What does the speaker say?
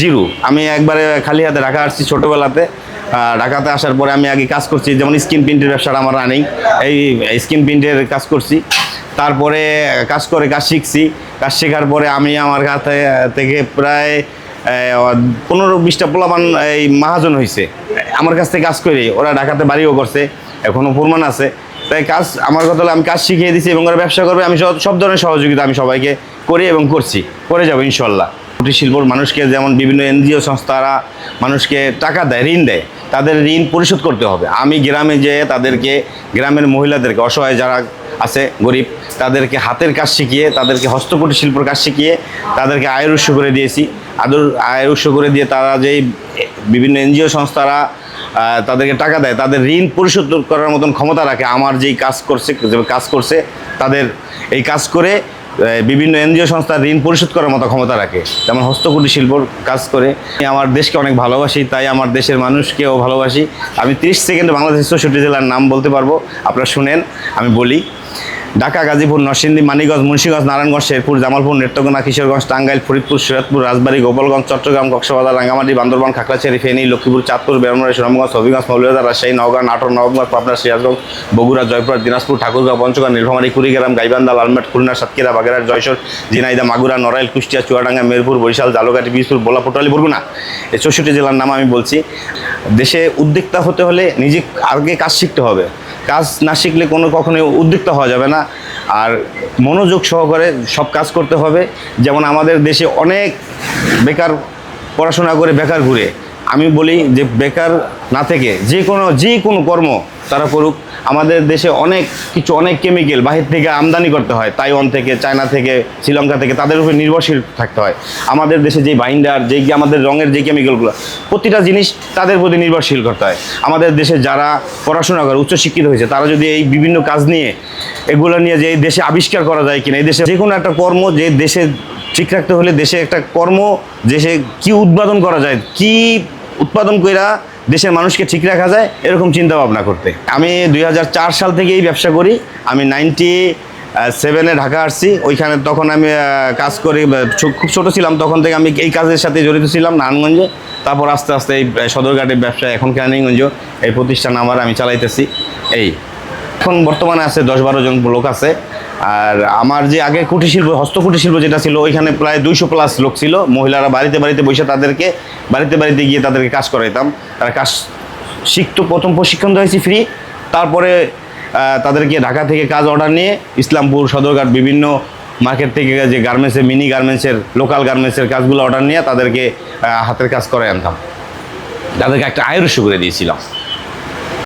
Zero. আমি একবারে খালি হাতে ঢাকা আসছি ছোটোবেলাতে। ঢাকাতে আসার পরে আমি আগে কাজ করছি, যেমন স্কিন প্রিন্টের ব্যবসাটা আমার রানিং এই স্কিন প্রিন্টের কাজ করছি। তারপরে কাজ করে কাজ শিখছি। কাজ শেখার পরে আমি আমার কাছে, থেকে প্রায় পনেরো বিশটা পোলাপান এই মহাজন হয়েছে আমার কাছ থেকে কাজ করে ওরা ঢাকাতে বাড়িও করছে এখনও প্রমাণ আছে। তাই কাজ আমার কথা হলো আমি কাজ শিখিয়ে দিচ্ছি এবং ওরা ব্যবসা করবে, আমি সব ধরনের সহযোগিতা আমি সবাইকে করি এবং করছি। করে যাব ইনশাল্লাহ। কুটির শিল্পর মানুষকে যেমন বিভিন্ন এনজিও সংস্থারা মানুষকে টাকা দেয়, ঋণ দেয়, তাদের ঋণ পরিশোধ করতে হবে। আমি গ্রামে যেয়ে তাদেরকে, গ্রামের মহিলাদেরকে, অসহায় যারা আছে, গরিব, তাদেরকে হাতের কাজ শিখিয়ে, তাদেরকে হস্তকুটির শিল্পর কাজ শিখিয়ে তাদেরকে আয়ের উৎস করে দিয়েছি। আদর আয়ের উৎস করে দিয়ে তারা যেই বিভিন্ন এনজিও সংস্থারা তাদেরকে টাকা দেয়, তাদের ঋণ পরিশোধ করার মতন ক্ষমতা রাখে, আমার যেই কাজ করছে কাজ করছে, তাদের এই কাজ করে বিভিন্ন এনজিও সংস্থার ঋণ পরিশোধ করার মতো ক্ষমতা রাখে। যেমন হস্তকুটির শিল্পর কাজ করে। আমি আমার দেশকে অনেক ভালোবাসি, তাই আমার দেশের মানুষকেও ভালোবাসি। আমি তিরিশ সেকেন্ডে বাংলাদেশের চৌষট্টি জেলার নাম বলতে পারব, আপনারা শুনেন, আমি বলি। ঢাকা, গাজীপুর, নরসিংদী, মানিকগঞ্জ, মুন্সিগঞ্জ, নারায়ণগঞ্জ, শেরপুর, জামালপুর, নেত্রকোনা, কিশোরগঞ্জ, টাঙ্গাইল, ফরিদপুর সিরাজপুর রাজবাড়ী, গোপালগঞ্জ, চট্টগ্রাম, কক্সবাজার, রাঙ্গামাটি, বান্দরবান, খাগড়াছড়ি, ফেনী, লক্ষ্মীপুর, চাঁদপুর বেরমরা সুনামগঞ্জ, হবিগঞ্জ, মৌলভীবাজার, রাজশাহী, নওগাঁ, নাটোর, নবগঞ্জ, পাবনা, সিরাজগঞ্জ, বগুড়া, জয়পুর, দিনাজপুর, ঠাকুরগাঁও, পঞ্চগড়, নীলফামারী, কুড়িগ্রাম, গাইবান্ধা লালমেট খুলনা, সাতক্ষীরা, বাগেরহাট জয়সর ঝিনাইদা মাগুরা, নড়াইল, কুষ্টিয়া, চুয়াডাঙ্গা, মেরপুর, বরিশাল জালুঘাটি বীজপুর বোলা পটুয়ালি বরগুনা এই চৌষট্টি জেলার নাম আমি বলছি। দেশে উদ্যোক্তা হতে হলে নিজে আগে কাজ শিখতে হবে। কাজ না শিখলে কোনো কখনোই উদ্যোক্তা হওয়া যাবে না। আর মনোযোগ সহকারে সব কাজ করতে হবে। যেমন আমাদের দেশে অনেক বেকার পড়াশোনা করে বেকার ঘুরে। আমি বলি যে বেকার না থেকে যে কোনো যে কোনো কর্ম তারা করুক আমাদের দেশে অনেক কিছু, অনেক কেমিক্যাল বাহির থেকে আমদানি করতে হয়। তাইওয়ান থেকে, চায়না থেকে, শ্রীলঙ্কা থেকে, তাদের উপর নির্ভরশীল থাকতে হয়। আমাদের দেশে যে বাইন্ডার যেই আমাদের রঙের যে কেমিক্যালগুলো প্রতিটা জিনিস তাদের প্রতি নির্ভরশীল করতে হয়। আমাদের দেশে যারা পড়াশোনা করে, উচ্চশিক্ষিত হয়েছে, তারা যদি এই বিভিন্ন কাজ নিয়ে, এগুলো নিয়ে যে এই দেশে আবিষ্কার করা যায় কিনা, এই দেশে যে কোনো একটা কর্ম যে দেশে ঠিক রাখতে হলে দেশে একটা কর্ম, দেশে কি উৎপাদন করা যায়, কি উৎপাদন কইরা দেশের মানুষকে ঠিক রাখা যায়, এরকম চিন্তা ভাবনা করতে। আমি দুই হাজার চার সাল থেকে এই ব্যবসা করি, আমি নাইনটি সেভেনে ঢাকা আসছি, ওইখানে তখন আমি কাজ করি খুব ছোটো ছিলাম, তখন থেকে আমি এই কাজের সাথে জড়িত ছিলাম নারায়ণগঞ্জে, তারপর আস্তে আস্তে এই সদরঘাটের ব্যবসা এখন কেরানীগঞ্জ এই প্রতিষ্ঠান আমার, আমি চালাইতেছি, এই। এখন বর্তমানে আছে দশ বারো জন লোক আছে। আর আমার যে আগে কুটির শিল্প হস্তকুটির শিল্প যেটা ছিল, ওইখানে প্রায় দুইশো প্লাস লোক ছিল। মহিলারা বাড়িতে বাড়িতে বসে তাদেরকে, বাড়িতে বাড়িতে গিয়ে তাদেরকে কাজ করাইতাম। তারা কাজ শিখতো, প্রথম প্রশিক্ষণ দিয়েছি ফ্রি তারপরে তাদেরকে ঢাকা থেকে কাজ অর্ডার নিয়ে ইসলামপুর, সদরঘাট বিভিন্ন মার্কেট থেকে যে গার্মেন্টসের মিনি গার্মেন্টসের লোকাল গার্মেন্টসের কাজগুলো অর্ডার নিয়ে তাদেরকে হাতের কাজ করে আনতাম। তাদেরকে একটা আয়ের করে দিয়েছিলাম।